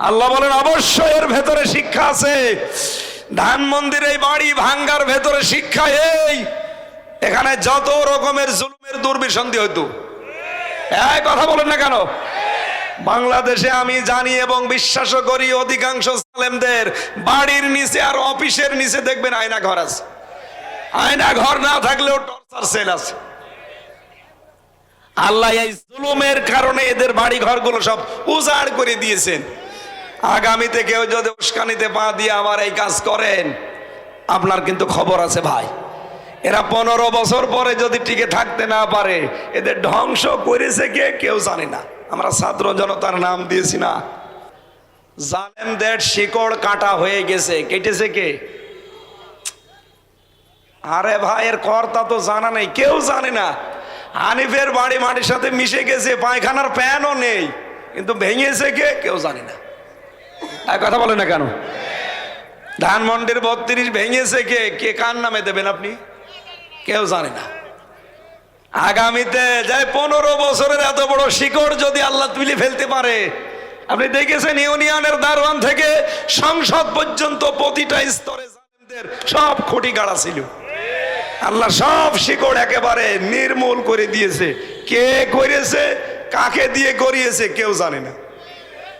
আল্লাহ বলেন, অবশ্যই এর ভেতরে শিক্ষা আছে। ধান মন্দিরে বাড়ি ভাঙ্গার ভেতরে শিক্ষা এই। এখানে যত রকমের জুলুমের দুর্বিসন্ধি হইতো। এই কথা বলেন না কেন? বাংলাদেশে আমি জানি এবং বিশ্বাসও করি, অধিকাংশ সালেমদের বাড়ির নিচে আর অফিসের নিচে দেখবেন আয়না ঘর আছে। আয়না ঘর না থাকলেও টর্চার সেল আছে। আল্লাহ এই জুলুমের কারণে এদের বাড়ি ঘরগুলো সব উজাড় করে দিয়েছেন। আগামীতে কেউ যদি উস্কানিতে পা দিয়ে আমার এই কাজ করেন, আপনার কিন্তু খবর আছে ভাই। এরা পনেরো বছর পরে যদি টিকে থাকতে না পারে, এদের ধ্বংস করেছে কে কেউ জানে না। আমরা ছাত্র জনতার নাম দিয়েছি না। জালেমদের শিকড় কাটা হয়ে গেছে। কেটেছে কে? আরে ভাই, এর কর্তা তো জানা নেই, কেউ জানে না। হানিফের বাড়ি মাটির সাথে মিশে গেছে, পায়খানার প্যানও নেই, কিন্তু ভেঙেছে কে? কেউ জানে না। এক কথা বলে না কেন? ধানমন্ডির বত্রিশ ভেঙেছে কে? কে কার নামে দেবেন আপনি? কেউ জানে না। আগামীতে যাই পনেরো বছরের এত বড় শিকড় যদি আল্লাহ তুলে ফেলতে পারে, আপনি দেখেছেন ইউনিয়নের দারোয়ান থেকে সংসদ পর্যন্ত প্রতিটা স্তরে সব খুঁটি গাড়া ছিল। আল্লাহ সব শিকড় একেবারে নির্মূল করে দিয়েছে। কে করেছে, কাকে দিয়ে করিয়েছে কেউ জানে না।